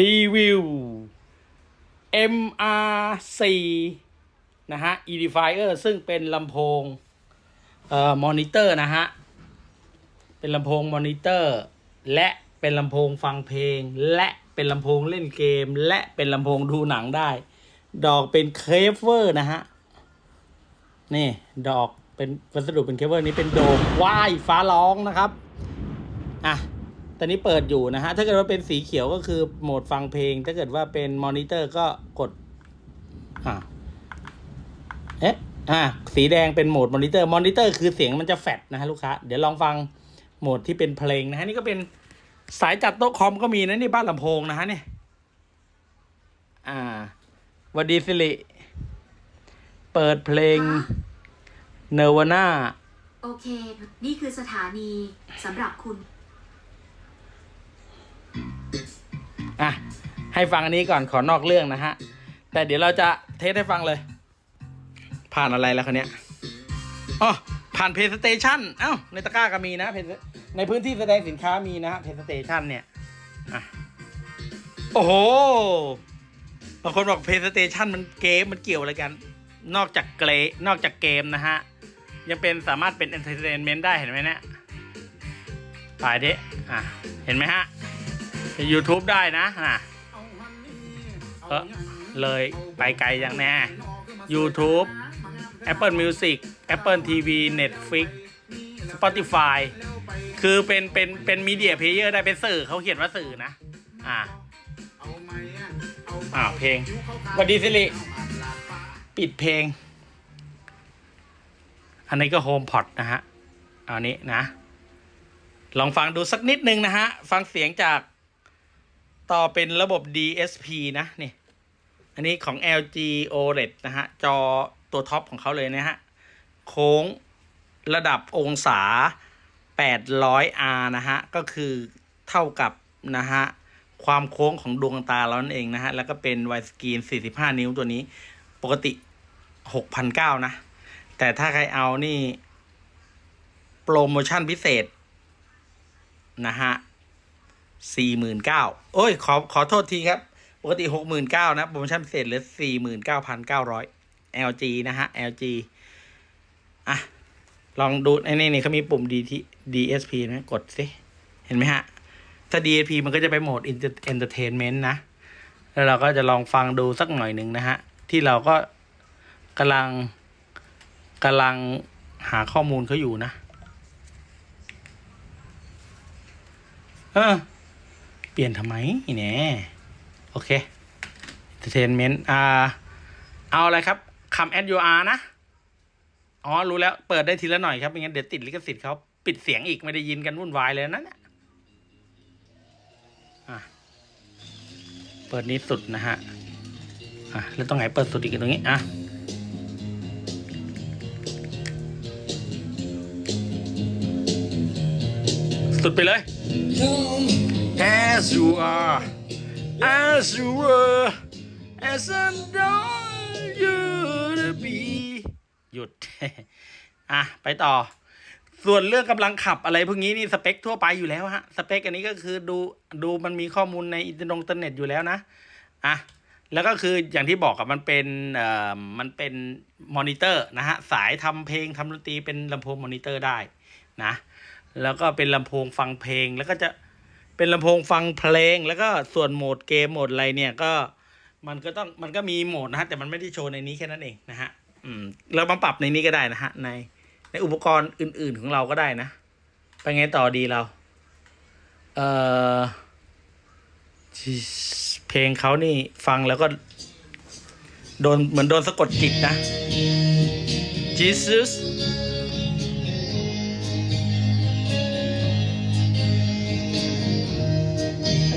รีวิว MR4 นะฮะ Edifier ซึ่งเป็นลำโพงเอ่อมอนิเตอร์นะฮะ เป็นลำโพงมอนิเตอร์ และเป็นลำโพงฟังเพลง และเป็นลำโพงเล่นเกม และเป็นลำโพงดูหนังได้ ดอกเป็นเคฟเวอร์นะฮะ นี่ดอกเป็นวัสดุเป็นเคเบิลนี้เป็นโดมว่ายฟ้าร้องนะครับ อะ ตอนนี้เปิดอยู่นะฮะ ถ้าเกิดว่าเป็นสีเขียวก็คือโหมดฟังเพลง ถ้าเกิดว่าเป็นมอนิเตอร์ก็กด อะเอ๊ะ อะสีแดงเป็นโหมดมอนิเตอร์ มอนิเตอร์คือเสียงมันจะแฟดนะฮะลูกค้า เดี๋ยวลองฟังโหมดที่เป็นเพลงนะฮะ นี่ก็เป็นสายจัดโต๊ะคอมก็มีนะนี่บ้านลำโพงนะฮะเนี่ย อ่าหวัดดีสิริ เปิดเพลงเนวาน่า โอเค นี่คือสถานีสำหรับคุณ อะให้ฟังอันนี้ก่อนขอนอกเรื่องนะฮะ แต่เดี๋ยวเราจะเทสให้ฟังเลย ผ่านอะไรแล้วคนเนี้ยอ๋อผ่านเพย์สเตชันเอ้าในตะกร้าก็มีนะ Play- ในพื้นที่แสดงสินค้ามีนะฮะเพย์สเตชันเนี่ยอะโอ้โหบางคนบอกเพย์สเตชันมันเกมมันเกี่ยวอะไรกัน นอกจากเกรนอกจากเกมนะฮะ ยังเป็นสามารถเป็นเอนเตอร์เทนเมนต์ได้เห็นไหมเนี่ยถ่ายดิอะ เห็นไหมฮะ YouTube ได้นะอะเออเลยไปไกลอย่างแน่ YouTube Apple Music Apple TV Netflix Spotify คือเป็นเป็นเป็นมีเดียเพลเยอร์ได้เป็นสื่อเขาเขียนว่าสื่อนะ อ่าอ่าเพลงสวัสดีสิริปิดเพลง อันนี้ก็โฮมพอดนะฮะ เอานี้นะ ลองฟังดูสักนิดนึงนะฮะ ฟังเสียงจาก ต่อเป็นระบบ DSP นะนี่ อันนี้ของ LG OLED นะฮะ จอตัวท็อปของเขาเลยนะฮะ โค้งระดับองศา 800R นะฮะ ก็คือเท่ากับนะฮะ ความโค้งของดวงตาเรานั่นเองนะฮะ แล้วก็เป็นไวสกรีน 45 นิ้วตัวนี้ ปกติ 6,900 นะ แต่ถ้าใครเอานี่ โปรโมชั่นพิเศษนะฮะ สี่หมื่นเก้าโอ้ย ขอขอโทษทีครับ ปกติหกหมื่นเก้านะโปรโมชั่นพิเศษเหลือสี่หมื่นเก้าพันเก้าร้อย LG นะฮะ LG อะ ลองดูไอ้นี่นี่เขามีปุ่ม DT DSP นะกดสิ เห็นไหมฮะ ถ้า DSP มันก็จะไปโหมด Entertainment นะ แล้วเราก็จะลองฟังดูสักหน่อยหนึ่งนะฮะ ที่เราก็กำลังกำลังหาข้อมูลเขาอยู่นะ เออ เปลี่ยนทำไมเนี่ยโอเค entertainment อ่า เอาอะไรครับคำ add your r นะ อ๋อ รู้แล้ว เปิดได้ทีละหน่อยครับ ไม่งั้นเดี๋ยวติดลิขสิทธิ์เขาปิดเสียงอีกไม่ได้ยินกันวุ่นวายเลยนั่นน่ะอะเปิดนี้สุดนะฮะ อะ แล้วตรงไหนเปิดสุดอีกตรงนี้ อะสุดไปเลย As you are as you were as I know you to be หยุด อะ ไปต่อ ส่วนเรื่องกำลังขับอะไรพวกนี้นี่สเปคทั่วไปอยู่แล้วฮะ สเปคอันนี้ก็คือดูดูมันมีข้อมูลในอินเทอร์เน็ตอยู่แล้วนะ อะแล้วก็คืออย่างที่บอกกับมันเป็นเอ่อมันเป็นมอนิเตอร์นะฮะ สายทำเพลงทำดนตรีเป็นลำโพงมอนิเตอร์ได้นะ แล้วก็เป็นลำโพงฟังเพลงแล้วก็จะ เป็นลำโพงฟังเพลง แล้วก็ส่วนโหมดเกมโหมดอะไรเนี่ยก็มันก็ต้องมันก็มีโหมดนะฮะแต่มันไม่ได้โชว์ในนี้แค่นั้นเองนะฮะอืมเรามาปรับในนี้ก็ได้นะฮะในในอุปกรณ์อื่น ๆของเราก็ได้นะ ไปไงต่อดีเรา เออเพลงเขานี่ฟังแล้วก็ โดนเหมือนโดนสะกดจิตนะ Jesus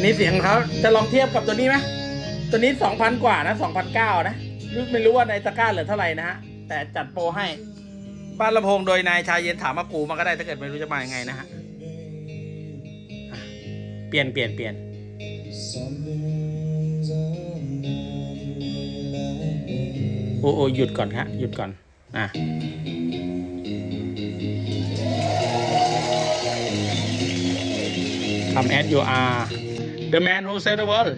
นี้เสียงเขาจะลองเทียบกับตัวนี้ไหมตัวนี้สองพันกว่านะสองพันเก้านะไม่รู้ว่าในตะกร้าเหลือเท่าไหร่นะฮะแต่จัดโปรให้ บ้านลำโพงโดยนายชายเย็นถามมากูมาก็ได้ถ้าเกิดไม่รู้จะมายังไงนะฮะเปลี่ยนเปลี่ยนเปลี่ยนโอ้โอหยุดก่อนฮะหยุดก่อนอะ Come as you are the man who said the world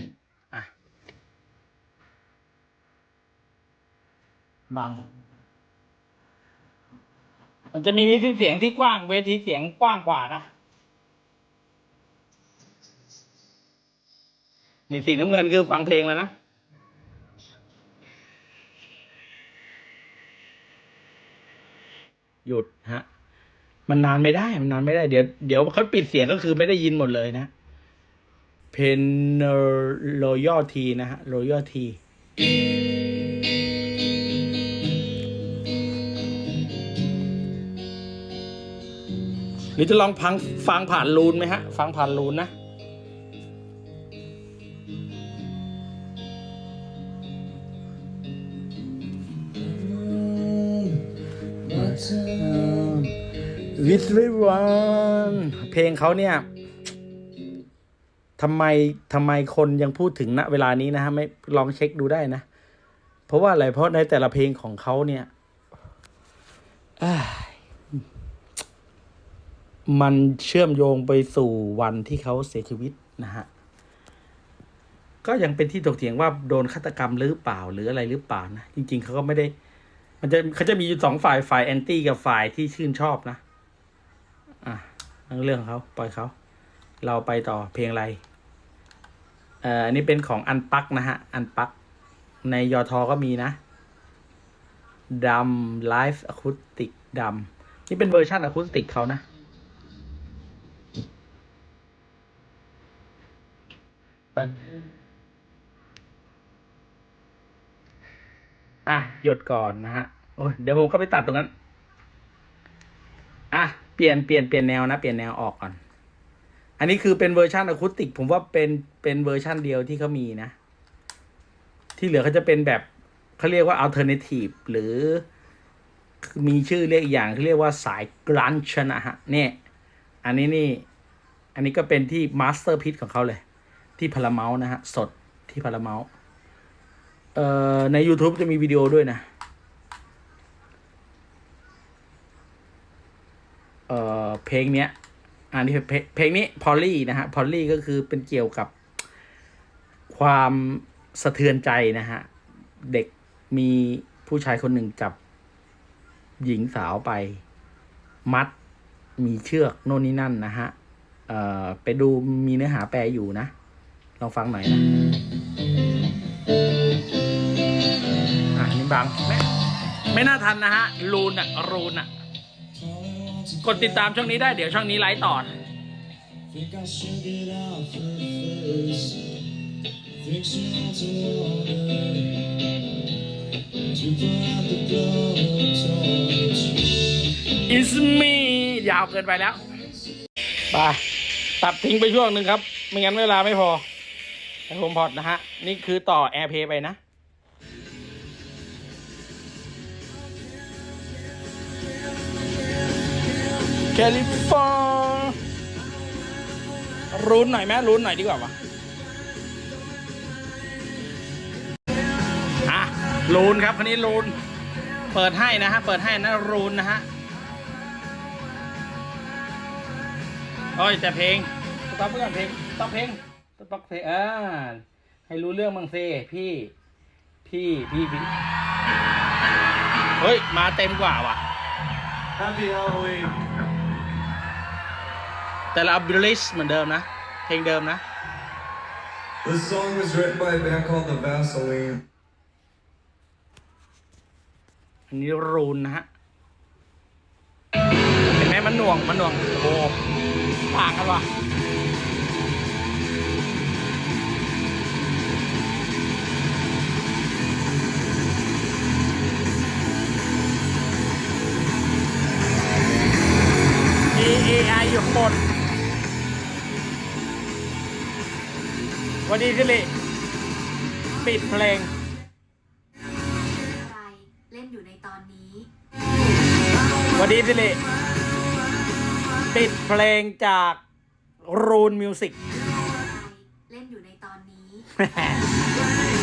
บัง มันจะมีวิธีเสียงที่กว้าง เวทีเสียงกว้างกว่านะ นี่สีน้ำเงินคือฟังเพลงแล้วนะ หยุดฮะ มันนานไม่ได้ มันนานไม่ได้ เดี๋ยว เดี๋ยวเขาปิดเสียงก็คือไม่ได้ยินหมดเลยนะ เพนโรย a l ทีนะฮะโรย a l ทีหรือจะลองพังฟังผ่านรูนไหมฮะ ฟังผ่านรูนนะวิสริวันเพลงเขาเนี่ย ทำไมทำไมคนยังพูดถึงณเวลานี้นะฮะไม่ลองเช็คดูได้นะ เพราะว่าอะไรเพราะในแต่ละเพลงของเขาเนี่ยอ้ายมันเชื่อมโยงไปสู่วันที่เขาเสียชีวิตนะฮะก็ยังเป็นที่ถกเถียงว่าโดนฆาตกรรมหรือเปล่าหรืออะไรหรือเปล่านะจริง ๆเขาก็ไม่ได้ มันจะเขาจะมีอยู่สองฝ่ายฝ่ายแอนตี้กับฝ่ายที่ชื่นชอบนะ อะเรื่องของเขาปล่อยเขาเราไปต่อเพลงอะไร เอ่ออันนี้เป็นของอันปักนะฮะ อันปัก ในยอทอก็มีนะดำไลฟ์อะคูสติกดำนี่เป็นเวอร์ชันอะคูสติกเขานะ อะ หยุดก่อนนะฮะ โอ้ยเดี๋ยวผมเข้าไปตัดตรงนั้น อะ เปลี่ยนเปลี่ยนเปลี่ยนแนวนะ เปลี่ยนแนวออกก่อน อันนี้คือเป็นเวอร์ชันอะคูสติก ผมว่าเป็นเป็นเวอร์ชันเดียวที่เขามีนะ ที่เหลือเขาจะเป็นแบบเขาเรียกว่า alternative หรือมีชื่อเรียกอย่างเขาเรียกว่าสายกรันช์นะฮะเนี่ย อันนี้นี่ อันนี้ก็เป็นที่มาสเตอร์พิ e ของเขาเลย ที่พาราเมลนะฮะ สดที่พาราเมลเอ่อใน YouTube จะมีวิดีโอด้วยนะเอ่อเพลงเนี้ย อันนี้เพลงนี้พอลลี่นะฮะพอลลี่ก็คือเป็นเกี่ยวกับความสะเทือนใจนะฮะ เด็กมีผู้ชายคนหนึ่งจับหญิงสาวไป มัดมีเชือกโน่นนี่นั่นนะฮะ เอ่อ ไปดูมีเนื้อหาแปลอยู่นะ ลองฟังหน่อยนะ อะนี่บังไม่ไม่น่าทันนะฮะรูนอะรูนอะ กดติดตามช่องนี้ได้เดี๋ยวช่องนี้ไลฟ์ต่อ Think I should get off her first. Think she wants a water to put out the blowtorch. It's me ยาวเกินไปแล้ว ไป ตัดทิ้งไปช่วงหนึ่งครับ ไม่งั้นเวลาไม่พอให้ผมพอดนะฮะ นี่คือต่อ AirPlay ไปนะ ลิฟอร์รุนหน่อยไหมรุนหน่อยดีกว่าวะอะรูนครับคันนี้รูน เปิดให้นะฮะ เปิดให้นะรูนนะฮะโอ้ยแต่เพลงสต็อปเพื่อนเพลงสต็อปเพลงสต็อปเพลงอ่าให้รู้เรื่องบ้างสิพี่ พี่พี่พี่เฮ้ย มาเต็มกว่าว่ะ Happy Halloween. แต่ละบิลิสเหมือนเดิมนะ เพลงเดิมนะ This song was written by a band called The Vaseline. อันนี้รูนนะฮะ เห็นไหมมันหน่วง มันหน่วง โอ้ต่างกันว่ะ A A I อยู่ข้างบน วันดีสิริปิดเพลง อะไรเล่นอยู่ในตอนนี้สวัสดีสิริปิดเพลงจากรูนมิวสิก อะไรเล่นอยู่ในตอนนี้